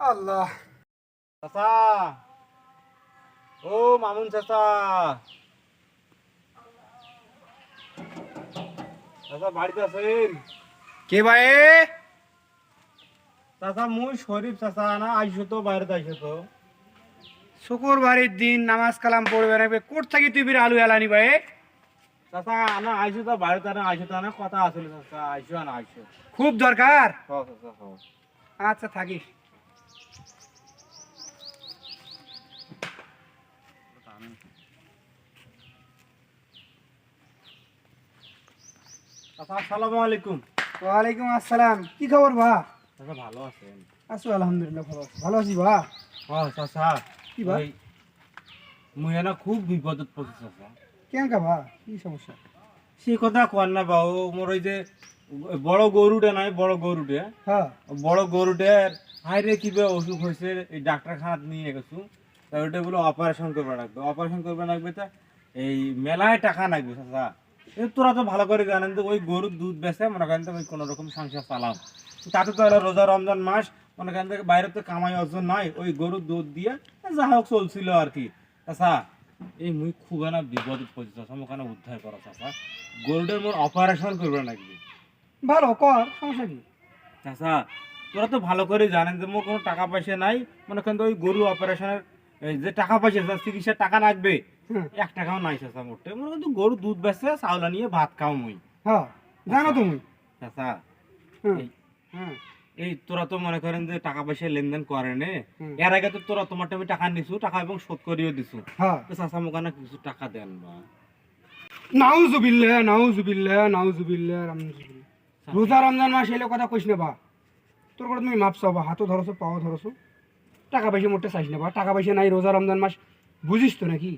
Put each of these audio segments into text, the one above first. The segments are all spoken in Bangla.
আল্লাহ। চাচা। ও মামুন চাচা। চাচা বাড়িতে আছেন? কে ভাই? চাচা মুই শরীফ চাচা না আইসো তো বাইরে আইসো তো। শুক্রবারের দিন নামাজ কালাম পড়বে না কোট থাকি তুই বিরা আলু এলানি ভাই? চাচা না আইসো তো বাড়িতে না আইসো তো না কথা আসলে চাচা আইসো না আইসো খুব দরকার? আচ্ছা থাকিস। আসসালামু আলাইকুম। ওয়ালাইকুম আসসালাম। কি খবর চাচা ভালো আছেন। আছো আলহামদুলিল্লাহ ভালো ভালো আছি চাচা। কি মুই না খুব বিপদত পড়ছি চাচা। কেন কা ভা কি সমস্যা? সে কথা কর না বাবু মোর ওই যে বড় গরুটা নাই বড় গরুটা। হ্যাঁ। বড় গরুটার হাইরে কীভাবে অসুখ হয়েছে এই ডাক্তারখানাত নিয়ে গেছু। তা বলে অপারেশন করবে লাগবে। অপারেশন করবে লাগবে তা এই মেলায় টাকা লাগবে চাচা। তোরা তো ভালো করে জানেন তো ওই গরুর দুধ বেচে মনে করেন তো ওই কোনো রকম সংসার চালাও। তাতে তো রোজা রমজান মাস মনে করেন বাইরে তো কামাই অর্জন নয় ওই গরুর দুধ দিয়ে যা হোক চলছিল আর কি। চাচা এই মুই খুব না বিপদ পড়ছি মোখানে উদ্ধার করো চাচা। গরুটার মোর অপারেশন করবে লাগবে ভালো কর সমস্যা কি? চাচা তোরা তো ভালো করে জানেন যে মোর কোনো টাকা পয়সা নাই মনে করেন ওই গরু অপারেশনের যে টাকা পয়সা চিকিৎসার টাকা লাগবে এক টাকাও নাই চাচা মোটে মনে করেন তো গরু দুধ বেচে চাউলা নিয়ে ভাত খাও মুই। হ্যাঁ জানো তুমি। চাচা হ্যাঁ এই- তোরা তো মনে করেন যে টাকা পয়সা লেনদেন করে নে। এর আগে তো তোরা তোমার আমি টাকা নিছু টাকা এবং শোধ করিও দিছু। হ্যাঁ। চাচা মোকানে কিছু টাকা দেন বা নাউজুবিল্লাহ নাউজুবিল্লাহ নাউজুবিল্লাহ রামজুবিল্লাহ রোজা রমজান মাস এলে কথা কইস না বা। তোর কথা তুমি মাপছ বা হাতও ধরছো পাও ধরছো। টাকা পয়সা মোটে চাইস না বা টাকা পয়সা নাই রোজা রমজান মাস বুঝিস তো নাকি?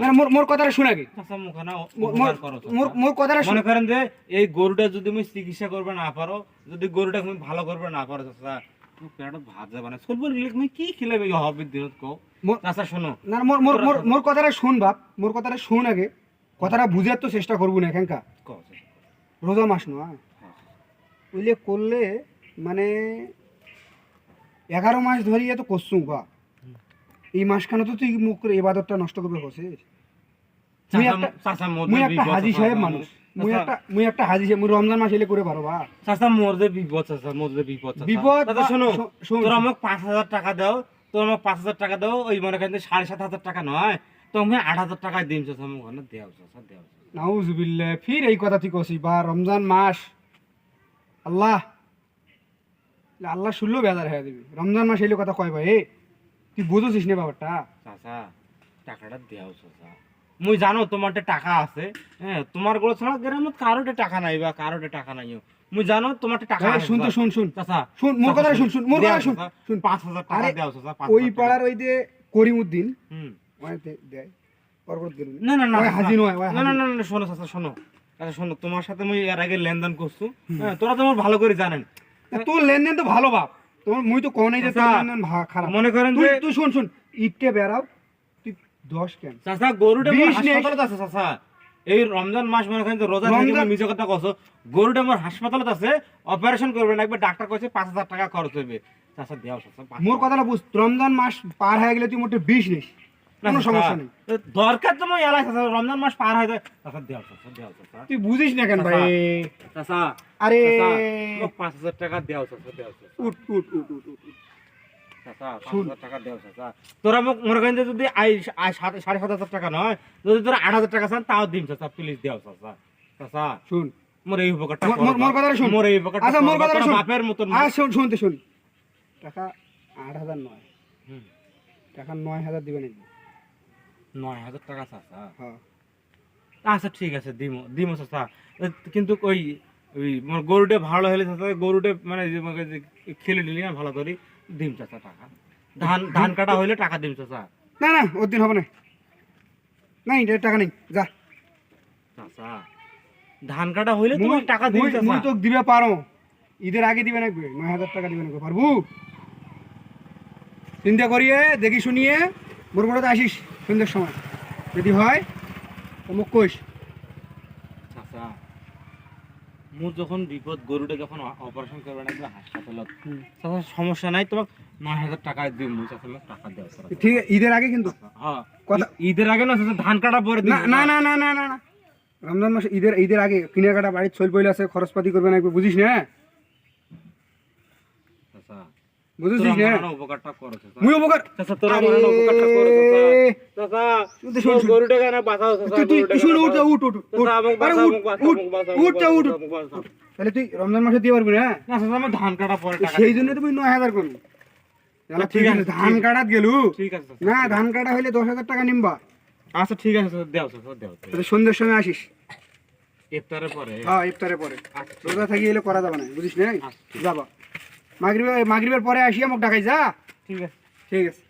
না মোর মোর কথাটা শোনা মোর- মনে করেন যে এই গরুটা যদি তুমি চিকিৎসা করবে না পারো যদি গরুটা তুমি ভালো করবে না পারো চাচা মোর- শোনো। না মোর মোর মোর মোর কথাটা শুন বাপ মোর কথাটা শুন আগে। কথাটা বুঝার তো চেষ্টা করব না এখানকার। রোজা মাস নয়। ওইলে করলে মানে এগারো মাস ধরিয়ে তো করছু বা এই মাসখানে তো তুই মুখ করে এবাদতটা নষ্ট করবে বসে মুই একটা- হাজি সাহেব মানুষ। মুই একটা মুই একটা হাজি সাহেব মুই রমজান মাস এলে করে পারো বা। চাচা বিপদ চাচা বিপদ বিপদ শোনো তোরা আমাকে পাঁচ হাজার টাকা দাও তোরা আমাকে পাঁচ হাজার টাকা দাও ওই মনে করেন সাড়ে সাত হাজার টাকা নয় তো আমি আট হাজার টাকায় দিম চাচা আমার ওখানে দেও চাচা দেও চাচা। নাউজুবিল্লাহ ফির এই কথা তুই কছিস বা রমজান মাস। আল্লাহ আল্লাহ শুনলেও বেজার হয়ে দিবি রমজান মাস এলে কথা কয় ভাই তুই বুঝেছিস না ব্যাপারটা? চাচা টাকাটা দেও চাচা। মুই জানো তোমার টাকা আছে হ্যাঁ তোমারগুলো ছাড়া গ্রামত কারোটে টাকা নাই বা কারোটে টাকা নাইও। মুই জানো তোমার টাকা আছে, শুন তো শুন শুন। চাচা শুন মোর কথাটা শুন শুন মোর কথা শুন শুন। পাঁচ হাজার টাকা আরে, দেও চাচা ওই পাড়ার ওই যে করিমউদ্দিন হুম। ওই দে- দেয় গেল না। না না না না না শোনো চাচা শোনো। আচ্ছা শোনো তোমার সাথে মুই এর আগে লেনদেন করছু। হ্যাঁ তোরা তো আমার ভালো করে জানেন। তোর লেনদেন তো ভালো বাপ। তোমার মুই তো খারাপ। মনে করেন তুই তুই শুন শুন ইটকে বেরাও তুই দশ কেন? চাচা গরুটা। হাসপাতালত আছে চাচা। এই রমজান মাস মনে করেন রোজা থেকে মিছে কথা কছো গরুটা আমার হাসপাতালত আছে অপারেশন করবে না একবার ডাক্তার কইছে পাঁচ হাজার টাকা খরচ হইবে। চাচা দেও চাচা মোর কথাটা বুঝ রমজান মাস পার হয়ে গেলে তুই মোটে বিষ নিস। না, কোনো সমস্যা নেই। দরকার তো মই এলাই চাচা রমজান মাস পার হয়ে চাচা দেও চাচা দেও চাচা তুই বুঝিস না কেন ভাই? চাচা আরে। হাজার টাকা দেও চাচা উঠ উঠ উঠ উঠ উঠ, তোরা মোক মনে করেন যদি সাড়ে সাত হাজার টাকা নয় যদি তোরা আট হাজার টাকা চান তাও দিম চাচা প্লিজ দেও চাচা চাচা শুন। মোর এই উপকারটা মোর- শুন। এই উপকারটা আচ্ছা, মোর বা। কথাটা শুন। বাপের মতন শুন শুনতে শুন। টাকা আট হাজার নয়। টাকা নয় হাজার দিবে নাকি নয় হাজার টাকা চাচা। হ্যাঁ। আচ্ছা ঠিক আছে দিমো দিমো চাচা। কিন্তু ওই ওই মোর গরুটা ভালো হলে চাচা গরুটা মানে মনে খেলে নিলি না ভালো করি দিম চাচা টাকা। ধান ধান কাটা হইলে টাকা দিম চাচা। না না ওর দিন হবে না। নাই টাকা নেই যা। চাচা ধান কাটা হইলে তোমার টাকা মুই চাচা। তো দিবে পারো। ঈদের আগে দিবে না নয় হাজার টাকা দিবে না পারবু? চিন্তা করিয়ে দেখি শুনিয়ে মোর মোড়াতে আসিস। সন্ধ্যের সময়। যদি হয় তো মোক কইস। চাচা মোর যখন বিপদ গরুটা যখন অপারেশন করবে না হাসপাতালত চাচা সমস্যা নাই তোমাক নয় হাজার টাকা দিম মুই চাচা টাকা দেওয়া ঠিক আছে ঈদের আগে কিন্তু। হ্যাঁ ঈদের আগে না ধান কাটা পরে না না না না না না রমজান মাসে ঈদের ঈদের আগে কিনে কাটা বাড়ির চল পইলে আছে খরচপাতি করবে না বুঝিস না চাচা বুঝিস না উপকারটা করো মুই উপকার চাচা তোরা আমার উপকারটা করো চাচা। চাচা শুন তো, শুন, তোর শুন। গরুটা কেন বাঁচাও চাচা তুই তুই শুন উঠ উঠ উঠ উঠ। চাচা, আমাকে আরে উঠ উঠ উঠ উঠ। বাঁচাও, আমাকে বাঁচাও। তাহলে তুই রমজান মাসে দিয়ে পারবি না না চাচা আমার ধান কাটা পরে টাকা সেই জন্য তুমি নয় হাজার করবি। তাহলে ঠিক আছে, ধান কাটাত গেলু। ঠিক আছে না ধান কাটা হইলে দশ হাজার টাকা নিমবা। আচ্ছা ঠিক আছে দেও দেও। তাহলে সন্ধ্যের সময় আসিস। ইফতারের পরে। হ্যাঁ ইফতারে পরে। আচ্ছা, রোজা থাকি এলে করা যাবে না বুঝিস না আচ্ছা, যাবা। মাগরিবের মাগরিবের পরে আসিয়া মোক ডাকাই যা ঠিক আছে। ঠিক আছে।